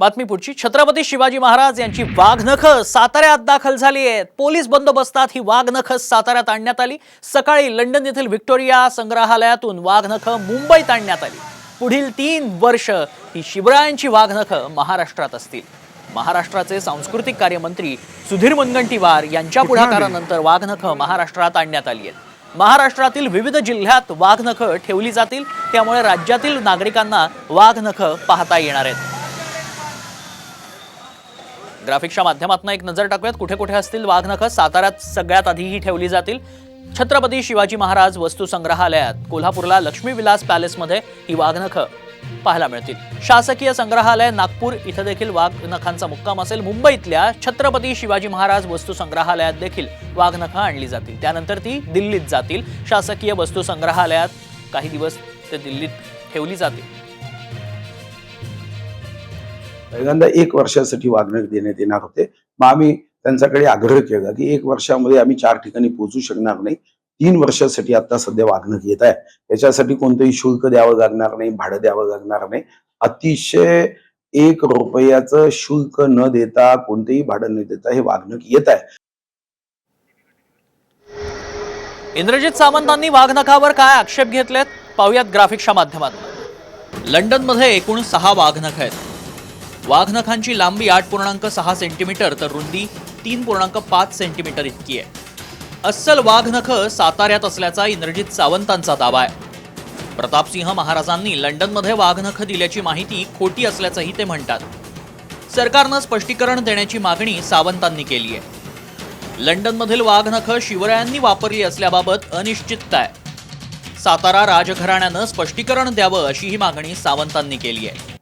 बातमी पुढची छत्रपती शिवाजी महाराज यांची वाघनख साताऱ्यात दाखल झाली आहेत. पोलीस बंदोबस्तात ही वाघनख साताऱ्यात आणण्यात आली. सकाळी लंडन येथील व्हिक्टोरिया संग्रहालयातून वाघनख मुंबईत आणण्यात आली. पुढील तीन वर्ष ही शिवरायांची वाघनख महाराष्ट्रात असतील. महाराष्ट्राचे सांस्कृतिक कार्यमंत्री सुधीर मुनगंटीवार यांच्या पुढाकारानंतर वाघनख महाराष्ट्रात आणण्यात आली आहेत. महाराष्ट्रातील विविध जिल्ह्यात वाघनख ठेवली जातील. त्यामुळे राज्यातील नागरिकांना वाघनख पाहता येणार आहेत. ग्राफिक्सच्या माध्यमातून एक नजर टाकूयात. कुठे कुठे असतील वाघनखं साताऱ्यात सगळ्यात आधीही ठेवली जातील. छत्रपती शिवाजी महाराज वस्तू संग्रहालयात कोल्हापूरला लक्ष्मी विलास पॅलेसमध्ये ही वाघनख पाहायला मिळतील. शासकीय संग्रहालय नागपूर इथं देखील वाघनखांचा मुक्काम असेल. मुंबईतल्या छत्रपती शिवाजी महाराज वस्तू संग्रहालयात देखील वाघनखं आणली जातील. त्यानंतर ती दिल्लीत जातील. शासकीय वस्तू संग्रहालयात काही दिवस ते दिल्लीत ठेवली जातील. पहिल्यांदा एक वर्षासाठी वागणूक देण्यात येणार होते. मग आम्ही त्यांच्याकडे आग्रह केला की एक वर्षामध्ये आम्ही चार ठिकाणी पोहोचू शकणार नाही. तीन वर्षासाठी आता सध्या वागणूक येत आहे. याच्यासाठी कोणतंही शुल्क द्यावं लागणार नाही भाडं द्यावं लागणार नाही. अतिशय एक रुपयाचं शुल्क न देता कोणतेही भाडं न देता हे वागणूक येत आहे. इंद्रजित सावंतांनी वाघनखावर काय आक्षेप घेतलेत? पाहुयात ग्राफिक्सच्या माध्यमातून. लंडनमध्ये एकूण सहा वाघनख आहेत. वाघनखांची लांबी आठ पूर्णांक सहा सेंटीमीटर तर रुंदी तीन पूर्णांक पाच सेंटीमीटर इतकी आहे. अस्सल वाघनख साताऱ्यात असल्याचा इंद्रजित सावंतांचा दावा आहे. प्रतापसिंह महाराजांनी लंडनमध्ये वाघनख दिल्याची माहिती खोटी असल्याचंही ते म्हणतात. सरकारनं स्पष्टीकरण देण्याची मागणी सावंतांनी केली आहे. लंडनमधील वाघनख शिवरायांनी वापरली असल्याबाबत अनिश्चितता आहे. सातारा राजघराण्यानं स्पष्टीकरण द्यावं अशी ही मागणी सावंतांनी केली आहे.